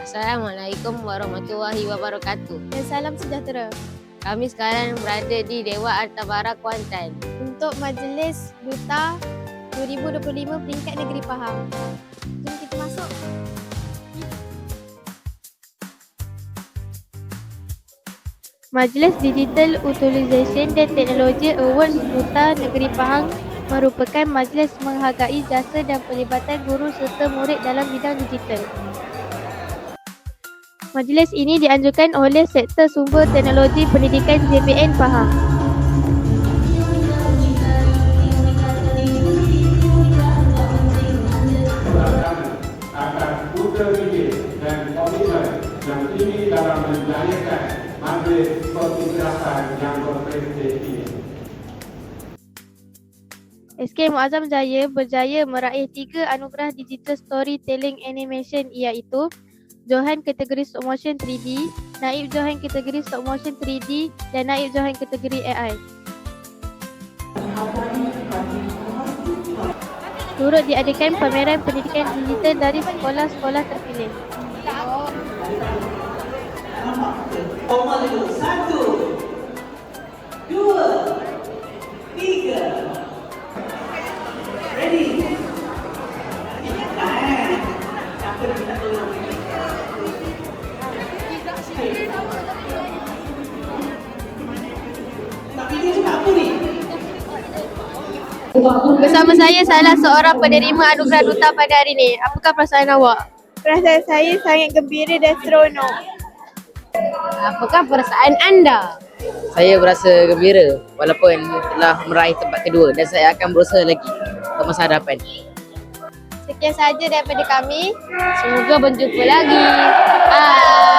Assalamualaikum warahmatullahi wabarakatuh. dan salam sejahtera. Kami sekarang berada di Dewa Artabara Kuantan. Untuk Majlis Duta 2025 peringkat negeri Pahang. Jom kita masuk. Majlis Digital Utilisation dan Teknologi Award Duta Negeri Pahang merupakan majlis menghargai jasa dan pelibatan guru serta murid dalam bidang digital. Majlis ini dianjurkan oleh Sektor Sumber Teknologi Pendidikan JPN Pahang. akan putra fikir dan komitmen yang tinggi dalam menjayakan majlis perpisahan yang berprestij ini. SK Muazzam Jaya berjaya meraih tiga anugerah Digital Storytelling Animation iaitu Johan kategori Stop Motion 3D, Naib Johan kategori Stop Motion 3D dan Naib Johan kategori AI. Turut diadakan pameran pendidikan digital dari sekolah-sekolah terpilih. Satu, dua, tiga. Ready? Siapa yang minta tolong? Bersama saya salah seorang penerima anugerah duta pada hari ini. Apakah perasaan awak? Perasaan saya sangat gembira dan seronok. Apakah perasaan anda? Saya berasa gembira walaupun telah meraih tempat kedua dan saya akan berusaha lagi ke masa hadapan. Sekian sahaja daripada kami. Semoga berjumpa lagi. Bye.